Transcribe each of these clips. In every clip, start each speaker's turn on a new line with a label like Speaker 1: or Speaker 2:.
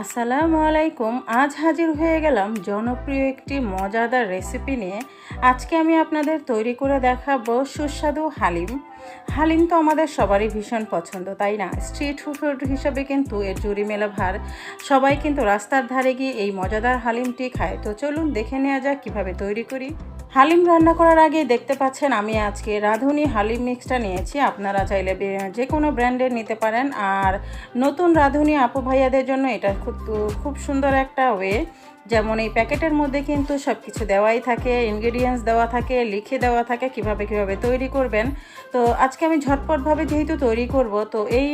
Speaker 1: আসসালামু আলাইকুম। আজ হাজির হয়ে গেলাম জনপ্রিয় একটি মজাদার রেসিপি নিয়ে। আজকে আমি আপনাদের তৈরি করে দেখাবো সুস্বাদু হালিম। হালিম তো আমাদের সবারই ভীষণ পছন্দ, তাই না? স্ট্রিট ফুড হিসাবে কিন্তু এর জুড়ি মেলা ভার। সবাই কিন্তু রাস্তার ধারে গিয়ে এই মজাদার হালিমটি খায়। তো চলুন দেখে নেওয়া যাক কীভাবে তৈরি করি। হালিম রান্না করার আগে দেখতে পাচ্ছেন আমি আজকে রাঁধুনি হালিম মিক্সটা নিয়েছি। আপনারা চাইলে যে কোনো ব্র্যান্ডের নিতে পারেন। আর নতুন রাঁধুনি আপু ভাইয়াদের জন্য এটা খুব খুব সুন্দর একটা ওয়ে যেমন এই প্যাকেটের মধ্যে কিন্তু সব কিছু দেওয়াই থাকে ইনগ্রেডিয়েন্টস দেওয়া থাকে, লিখে দেওয়া থাকে, কীভাবে কীভাবে তৈরি করবেন। তো আজকে আমি ঝটপটভাবে যেহেতু তৈরি করব, তো এই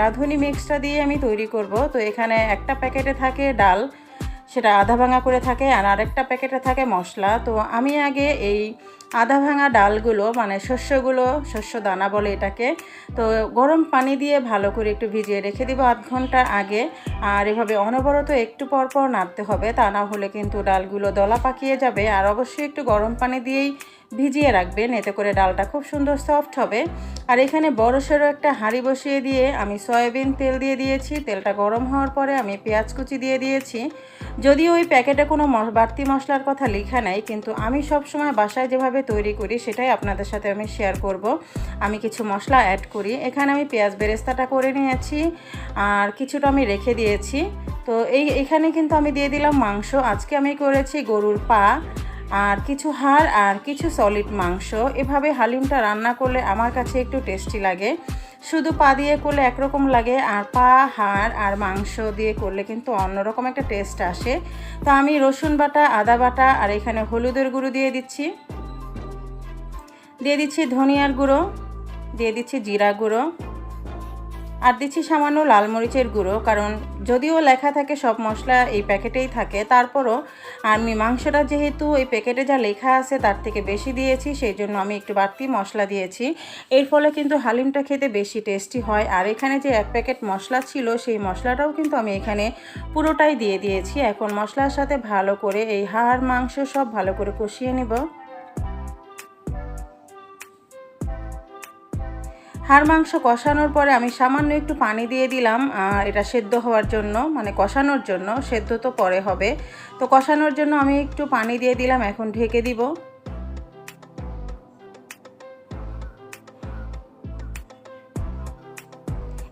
Speaker 1: রাঁধুনি মিক্সটা দিয়ে আমি তৈরি করব। তো এখানে একটা প্যাকেটে থাকে ডাল সেটা আধা ভাঙা করে থাকে আর আরেকটা প্যাকেটে থাকে মশলা। তো আমি আগে এই আধা ভাঙা ডালগুলো মানে শস্যগুলো, শস্য দানা বলে এটাকে, তো গরম পানি দিয়ে ভালো করে একটু ভিজিয়ে রেখে দিব আধ ঘণ্টা আগে। আর এভাবে অনবরত একটু পর পর নাড়তে হবে, তা না হলে কিন্তু ডালগুলো দলা পাকিয়ে যাবে। আর অবশ্যই একটু গরম পানি দিয়েই ভিজিয়ে রাখবেন, এতে করে ডালটা খুব সুন্দর সফট হবে। আর এখানে বড় সড়ো একটা হাঁড়ি বসিয়ে দিয়ে আমি সয়াবিন তেল দিয়ে দিয়েছি। তেলটা গরম হওয়ার পরে আমি পেঁয়াজ কুচি দিয়ে দিয়েছি। যদিও ওই প্যাকেটে কোনো বাড়তি মশলার কথা লেখা নাই, কিন্তু আমি সব সময় বাসায় যেভাবে তৈরি করি সেটাই আপনাদের সাথে আমি শেয়ার করব। আমি কিছু মশলা অ্যাড করি। এখানে আমি পেঁয়াজ বেরেস্তাটা করে নিয়েছি আর কিছুটা আমি রেখে দিয়েছি। তো এই, এখানে কিন্তু আমি দিয়ে দিলাম মাংস। আজকে আমি করেছি গরুর পা আর কিছু হাড় আর কিছু সলিড মাংস। এভাবে হালিমটা রান্না করলে আমার কাছে একটু টেস্টি লাগে। শুধু পা দিয়ে করলে একরকম লাগে আর পা, হাড় আর মাংস দিয়ে করলে কিন্তু অন্যরকম একটা টেস্ট আসে। তো আমি রসুন বাটা, আদা বাটা আর এখানে হলুদের গুঁড়ো দিয়ে দিচ্ছি। দিয়ে দিচ্ছি ধনিয়ার গুঁড়ো, দিয়ে দিচ্ছি জিরা গুঁড়ো, আর দিচ্ছি সামান্য লাল মরিচের গুঁড়ো, কারণ যদিও লেখা থাকে সব মশলা এই প্যাকেটেই থাকে, তারপরও আমি মাংসটা যেহেতু এই প্যাকেটে যা লেখা আছে তার থেকে বেশি দিয়েছি, সেই জন্য আমি একটু বাড়তি মশলা দিয়েছি। এর ফলে কিন্তু হালিমটা খেতে বেশি টেস্টি হয়, আর এখানে যে এক প্যাকেট মশলা ছিল, সেই মশলাটাও কিন্তু আমি এখানে পুরোটাই দিয়ে দিয়েছি। এখন মশলার সাথে ভালো করে এই হাড় মাংস সব ভালো করে কষিয়ে নেব। হাড় মাংস কষানোর পরে আমি সামান্য একটু পানি দিয়ে দিলাম এটা সেদ্ধ হওয়ার জন্য মানে কষানোর জন্য, সেদ্ধ তো পরে হবে। তো কষানোর জন্য আমি একটু পানি দিয়ে দিলাম, এখন ঢেকে দিব।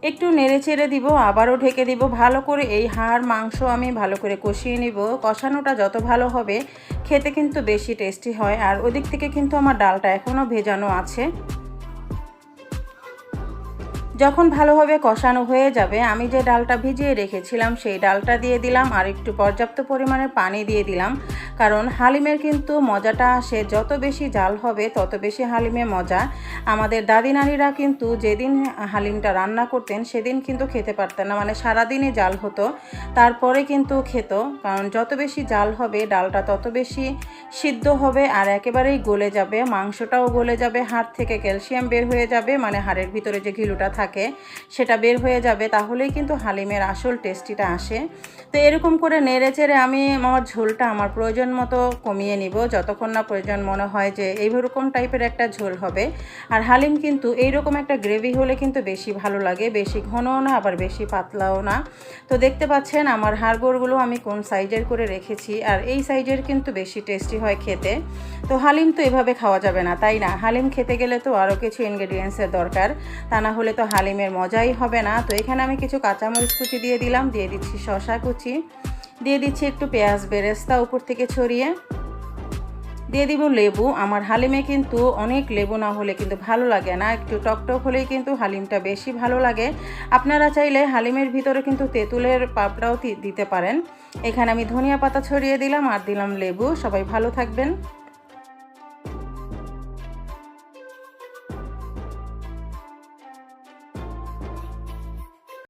Speaker 1: একটু নেড়ে চেড়ে দিব, আবারও ঢেকে দিব। ভালো করে এই হাড় মাংস আমি ভালো করে কষিয়ে নিব। কষানোটা যত ভালো হবে, খেতে কিন্তু বেশি টেস্টি হয়। আর ওদিক থেকে কিন্তু আমার ডালটা এখনও ভেজানো আছে। যখন ভালোভাবে কষানো হয়ে যাবে, আমি যে ডালটা ভিজিয়ে রেখেছিলাম, সেই ডালটা দিয়ে দিলাম আর একটু পর্যাপ্ত পরিমাণে পানি দিয়ে দিলাম। কারণ হালিমের কিন্তু মজাটা আসে যত বেশি জাল হবে, তত বেশি হালিমে মজা। আমাদের দাদি নানিরা কিন্তু যেদিন হালিমটা রান্না করতেন, সেদিন কিন্তু খেতে পারতেন না। মানে সারাদিনই জাল হতো, তারপরে কিন্তু খেত। কারণ যত বেশি জাল হবে, ডালটা তত বেশি সিদ্ধ হবে আর একেবারেই গলে যাবে। মাংসটাও গলে যাবে, হাড় থেকে ক্যালসিয়াম বের হয়ে যাবে মানে হাড়ের ভিতরে যে ঘিলুটা থাকে, সেটা বের হয়ে যাবে। তাহলেই কিন্তু হালিমের আসল টেস্টিটা আসে। তো এরকম করে নেড়ে চেড়ে আমি, আমার ঝোলটা, আমার প্রয়োজন মতো কমিয়ে নিব, যতক্ষণ না প্রয়োজন মনে হয় যে এইরকম টাইপের একটা ঝোল হবে। আর হালিম কিন্তু এইরকম একটা গ্রেভি হলে কিন্তু বেশি ভালো লাগে, বেশি ঘনও না, আবার বেশি পাতলাও না। তো দেখতে পাচ্ছেন আমার হাড়গোড়গুলো আমি কোন সাইজের করে রেখেছি, আর এই সাইজের কিন্তু বেশি টেস্টি হয় খেতে। তো হালিম তো এভাবে খাওয়া যাবে না, তাই না? হালিম খেতে গেলে তো আরও কিছু ইনগ্রেডিয়েন্টসের দরকার, তা না হলে তো হালিমের মজাই হবে না। তো এখানে আমি কিছু কাঁচামরিচ কুচি দিয়ে দিলাম, দিয়ে দিচ্ছি শশা কুচি। দিয়ে দিচ্ছি একটু পেঁয়াজ বেরেস্তা উপর থেকে ছড়িয়ে। দিয়ে দিব লেবু। আমার হালিমে কিন্তু অনেক লেবু না হলে কিন্তু ভালো লাগে না। একটু টকটক হলেই কিন্তু হালিমটা বেশি ভালো লাগে। আপনারা চাইলে হালিমের ভিতরে কিন্তু তেঁতুলের পাপড়াও দিতে পারেন। এখানে আমি ধনিয়া পাতা ছড়িয়ে দিলাম আর দিলাম লেবু। সবাই ভালো থাকবেন।